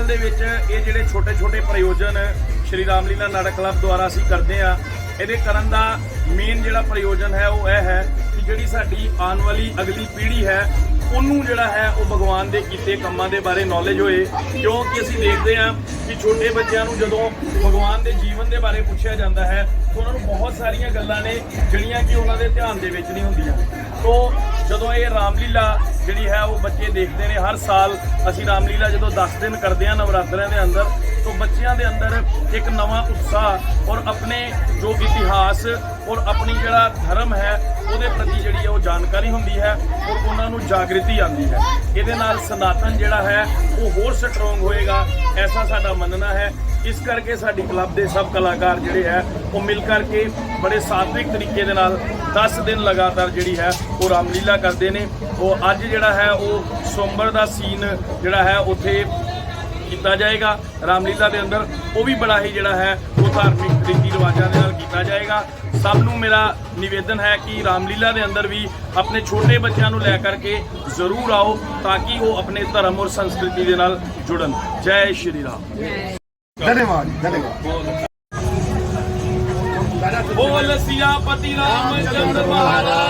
ਅਸਲ ਦੇ ਵਿੱਚ ਇਹ ਜਿਹੜੇ ਛੋਟੇ ਛੋਟੇ ਪ੍ਰਯੋਜਨ ਸ਼੍ਰੀ ਰਾਮਲੀਲਾ ਨਾਟਕ ਕਲੱਬ ਦੁਆਰਾ ਅਸੀਂ ਕਰਦੇ ਆ ਇਹਦੇ ਕਰਨ ਦਾ ਮੇਨ ਜਿਹੜਾ ਪ੍ਰਯੋਜਨ ਹੈ ਉਹ ਇਹ ਹੈ ਕਿ ਜਿਹੜੀ ਸਾਡੀ ਆਉਣ ਵਾਲੀ ਅਗਲੀ ਪੀੜ੍ਹੀ ਹੈ, ਉਹਨੂੰ ਜਿਹੜਾ ਹੈ ਉਹ ਭਗਵਾਨ ਦੇ ਕੀਤੇ ਕੰਮਾਂ ਦੇ ਬਾਰੇ ਨੌਲੇਜ ਹੋਏ। ਕਿਉਂਕਿ ਅਸੀਂ ਦੇਖਦੇ ਹਾਂ ਕਿ ਛੋਟੇ ਬੱਚਿਆਂ ਨੂੰ ਜਦੋਂ ਭਗਵਾਨ ਦੇ ਜੀਵਨ ਦੇ ਬਾਰੇ ਪੁੱਛਿਆ ਜਾਂਦਾ ਹੈ ਉਹਨਾਂ ਨੂੰ ਬਹੁਤ ਸਾਰੀਆਂ ਗੱਲਾਂ ਨੇ ਜਿਹੜੀਆਂ ਕਿ ਉਹਨਾਂ ਦੇ ਧਿਆਨ ਦੇ ਵਿੱਚ ਨਹੀਂ ਹੁੰਦੀਆਂ। ਤੋਂ ਜਦੋਂ ਇਹ ਰਾਮਲੀਲਾ ਜਿਹੜੀ ਹੈ ਉਹ ਬੱਚੇ ਦੇਖਦੇ ਨੇ ਹਰ ਸਾਲ, ਅਸੀਂ ਰਾਮਲੀਲਾ ਜਦੋਂ 10 ਦਿਨ ਕਰਦੇ ਹਾਂ ਨਵਰਾਤਰਿਆਂ ਦੇ ਅੰਦਰ ਤੋਂ ਬੱਚਿਆਂ ਦੇ ਅੰਦਰ ਇੱਕ ਨਵਾਂ ਉਤਸ਼ਾਹ ਔਰ ਆਪਣੇ ਜੋ ਇਤਿਹਾਸ ਔਰ ਆਪਣੀ ਜਿਹੜਾ ਧਰਮ ਹੈ, ਉਹਦੇ ਪ੍ਰਤੀ ਜਿਹੜੀ ਹੈ ਉਹ ਜਾਣਕਾਰੀ ਹੁੰਦੀ ਹੈ ਔਰ ਉਹਨਾਂ ਨੂੰ ਜਾਗ੍ਰਿਤੀ ਆਉਂਦੀ ਹੈ। ਇਹਦੇ ਨਾਲ ਸਨਾਤਨ ਜਿਹੜਾ ਹੈ, ਉਹ ਹੋਰ ਸਟਰੋਂਗ ਹੋਏਗਾ, ਐਸਾ ਸਾਡਾ ਮੰਨਣਾ ਹੈ। ਇਸ ਕਰਕੇ ਸਾਡੀ ਕਲੱਬ ਦੇ ਸਭ ਕਲਾਕਾਰ ਜਿਹੜੇ ਹੈ, ਉਹ ਮਿਲ ਕਰਕੇ ਬੜੇ ਸਾਤਵਿਕ ਤਰੀਕੇ ਦੇ ਨਾਲ 10 ਦਿਨ ਲਗਾਤਾਰ ਜਿਹੜੀ ਹੈ, ਉਹ ਰਾਮਲੀਲਾ ਕਰਦੇ ਨੇ। ਉਹ ਅੱਜ ਜਿਹੜਾ ਹੈ, ਉਹ ਸੋਮਵਾਰ ਦਾ ਸੀਨ ਜਿਹੜਾ ਹੈ, ਉੱਥੇ ਕੀਤਾ ਜਾਏਗਾ। ਰਾਮਲੀਲਾ ਦੇ ਅੰਦਰ ਉਹ ਵੀ ਬੜਾ ਹੀ ਜਿਹੜਾ ਹੈ ਉਹ ਧਾਰਮਿਕ ਰੀਤੀ ਰਿਵਾਜਾਂ ਦੇ ਨਾਲ ਕੀਤਾ ਜਾਏਗਾ। ਸਭ ਨੂੰ ਮੇਰਾ ਨਿਵੇਦਨ ਹੈ ਕਿ ਰਾਮਲੀਲਾ ਦੇ ਅੰਦਰ ਵੀ ਆਪਣੇ ਛੋਟੇ ਬੱਚਿਆਂ ਨੂੰ ਲੈ ਕਰਕੇ ਜ਼ਰੂਰ ਆਓ ਤਾਂ ਕਿ ਉਹ ਆਪਣੇ ਧਰਮ ਔਰ ਸੰਸਕ੍ਰਿਤੀ ਦੇ ਨਾਲ ਜੁੜਨ। ਜੈ ਸ਼੍ਰੀ ਰਾਮ। ਧੰਨਵਾਦ ਧੰਨਵਾਦ। ਬੋਲ ਸਿਆਪਤੀ ਰਾਮ ਚੰਦਰ ਮਹਾਰਾਜ।